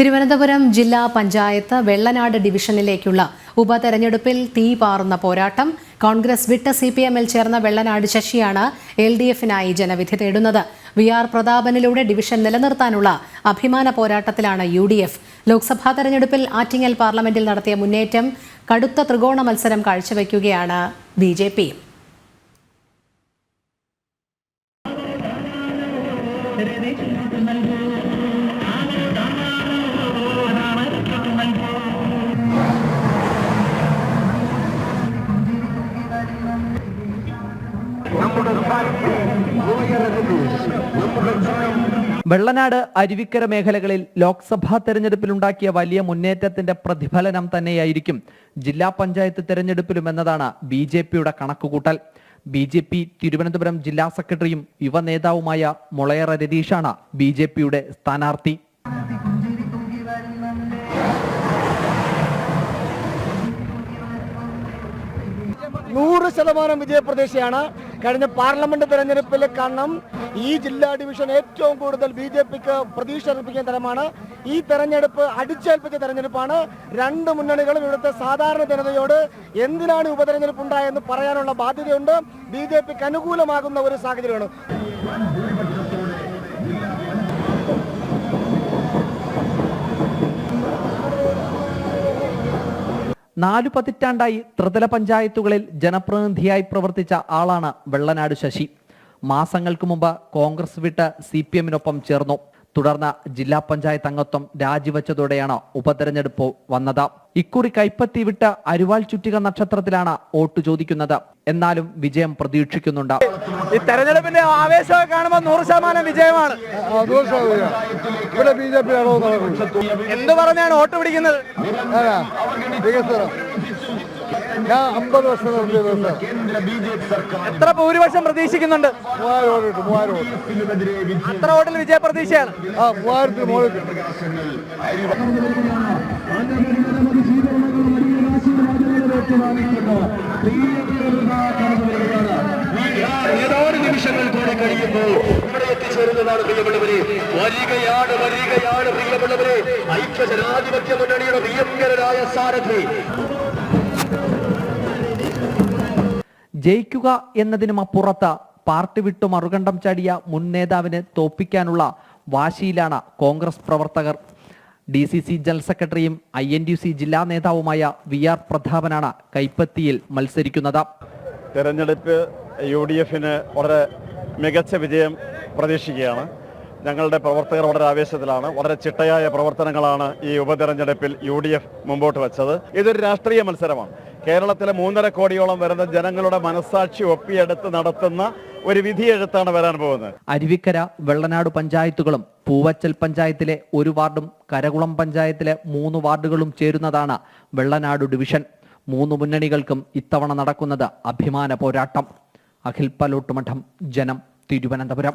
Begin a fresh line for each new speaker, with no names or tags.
തിരുവനന്തപുരം ജില്ലാ പഞ്ചായത്ത് വെള്ളനാട് ഡിവിഷനിലേക്കുള്ള ഉപതെരഞ്ഞെടുപ്പിൽ തീ പാറുന്ന പോരാട്ടം. കോൺഗ്രസ് വിട്ട സി പി എമ്മിൽ ചേർന്ന വെള്ളനാട് ശശിയാണ് എൽ ഡി എഫിനായി ജനവിധി തേടുന്നത്. വി ആർ പ്രതാപനിലൂടെ ഡിവിഷൻ നിലനിർത്താനുള്ള അഭിമാന പോരാട്ടത്തിലാണ് യു ഡി എഫ്. ലോക്സഭാ തെരഞ്ഞെടുപ്പിൽ ആറ്റിങ്ങൽ പാർലമെന്റിൽ നടത്തിയ മുന്നേറ്റം കടുത്ത ത്രികോണ മത്സരം കാഴ്ചവെക്കുകയാണ് B J P.
Vellanad Aruvikkara മേഖലകളിൽ ലോക്സഭാ തെരഞ്ഞെടുപ്പിലുണ്ടാക്കിയ വലിയ മുന്നേറ്റത്തിന്റെ പ്രതിഫലനം തന്നെയായിരിക്കും ജില്ലാ പഞ്ചായത്ത് തെരഞ്ഞെടുപ്പിലും എന്നതാണ് ബി ജെ പിയുടെ കണക്കുകൂട്ടൽ. ബി ജെ പി തിരുവനന്തപുരം ജില്ലാ സെക്രട്ടറിയും യുവ നേതാവുമായ മുളയറ രതീഷാണ് ബി ജെ പിയുടെ സ്ഥാനാർത്ഥി.
നൂറ് ശതമാനം വിജയപ്രതീക്ഷയാണ്. കഴിഞ്ഞ പാർലമെന്റ് തെരഞ്ഞെടുപ്പിൽ കാരണം ഈ ജില്ലാ ഡിവിഷൻ ഏറ്റവും കൂടുതൽ ബി ജെ പിക്ക് പ്രതീക്ഷ അർപ്പിക്കുന്ന തരമാണ്. ഈ തെരഞ്ഞെടുപ്പ് അടിച്ചേൽപ്പിച്ച തെരഞ്ഞെടുപ്പാണ്. രണ്ട് മുന്നണികളും ഇവിടുത്തെ സാധാരണ ജനതയോട് എന്തിനാണ് ഉപതെരഞ്ഞെടുപ്പ് ഉണ്ടായെന്ന് പറയാനുള്ള ബാധ്യതയുണ്ട്. ബി ജെ പിക്ക് അനുകൂലമാകുന്ന ഒരു സാഹചര്യമാണ്.
നാലു പതിറ്റാണ്ടായി ത്രിതല പഞ്ചായത്തുകളിൽ ജനപ്രതിനിധിയായി പ്രവർത്തിച്ച ആളാണ് വെള്ളനാട് ശശി. മാസങ്ങൾക്ക് മുമ്പ് കോൺഗ്രസ് വിട്ട് സി പി എമ്മിനൊപ്പം ചേർന്നു. തുടർന്ന് ജില്ലാ പഞ്ചായത്ത് അംഗത്വം രാജിവെച്ചതോടെയാണ് ഉപതെരഞ്ഞെടുപ്പ് വന്നത്. ഇക്കുറി കൈപ്പത്തി വിട്ട് അരുവാൾ ചുറ്റിക നക്ഷത്രത്തിലാണ് വോട്ട് ചോദിക്കുന്നത്. എന്നാലും വിജയം പ്രതീക്ഷിക്കുന്നുണ്ട്.
ഈ തെരഞ്ഞെടുപ്പിന്റെ ആവേശമൊക്കെ കാണുമ്പോൾ നൂറ് ശതമാനം വിജയമാണ്.
ഇവിടെ ബി ജെ പി ആണോ
എന്ത് പറഞ്ഞാണ് വോട്ട് പിടിക്കുന്നത്?
വികസനം. ഞാൻ അമ്പത് വർഷം
എത്ര ഭൂരിപക്ഷം പ്രതീക്ഷിക്കുന്നുണ്ട്?
മൂവായിരം വോട്ട് മൂവായിരം വോട്ട്.
അത്ര വോട്ടിൽ വിജയപ്രതീക്ഷയാണ്
ആ മൂവായിരത്തിന് മുകളിൽ
ഏതാനും നിമിഷങ്ങൾ കൂടെ കഴിയുമ്പോൾ എത്തിച്ചേരുന്നതാണ് പ്രിയപ്പെട്ടവരെ വരികയാണ് വരികയാണ് പ്രിയപ്പെട്ടവരെ. ഐക്യ ജനാധിപത്യ മുന്നണിയുടെ പ്രിയങ്കരനായ സാരഥി.
ജയിക്കുക എന്നതിനും അപ്പുറത്ത് പാർട്ടി വിട്ടു മറുകണ്ഠം ചാടിയ മുൻ നേതാവിനെ തോപ്പിക്കാനുള്ള വാശിയിലാണ് കോൺഗ്രസ് പ്രവർത്തകർ. ഡി സി സി ജനറൽ സെക്രട്ടറിയും ഐ എൻ ഡി സി ജില്ലാ നേതാവുമായ വി ആർ പ്രതാപനാണ് കൈപ്പത്തിയിൽ മത്സരിക്കുന്നത്.
തെരഞ്ഞെടുപ്പ് യു ഡി എഫിന് വളരെ മികച്ച വിജയം പ്രതീക്ഷിക്കുകയാണ്. ഞങ്ങളുടെ പ്രവർത്തകർ വളരെ ആവേശത്തിലാണ്. വളരെ ചിട്ടയായ പ്രവർത്തനങ്ങളാണ് ഈ ഉപതെരഞ്ഞെടുപ്പിൽ യു ഡി എഫ് മുമ്പോട്ട് വെച്ചത്. ഇതൊരു രാഷ്ട്രീയ മത്സരമാണ്. കേരളത്തിലെ മൂന്നര കോടിയോളം വരുന്ന ജനങ്ങളുടെ മനസ്സാക്ഷി ഒപ്പിയെടുത്ത് നടത്തുന്ന ഒരു വിധിയെഴുത്താണ് വരാൻ പോകുന്നത്.
അരുവിക്കര വെള്ളനാട് പഞ്ചായത്തുകളും പൂവച്ചൽ പഞ്ചായത്തിലെ ഒരു വാർഡും കരകുളം പഞ്ചായത്തിലെ മൂന്ന് വാർഡുകളും ചേരുന്നതാണ് വെള്ളനാട് ഡിവിഷൻ. മൂന്ന് മുന്നണികൾക്കും ഇത്തവണ നടക്കുന്നത് അഭിമാന പോരാട്ടം. അഖിൽ പലോട്ടുമഠം ജനം. തിരുവനന്തപുരം.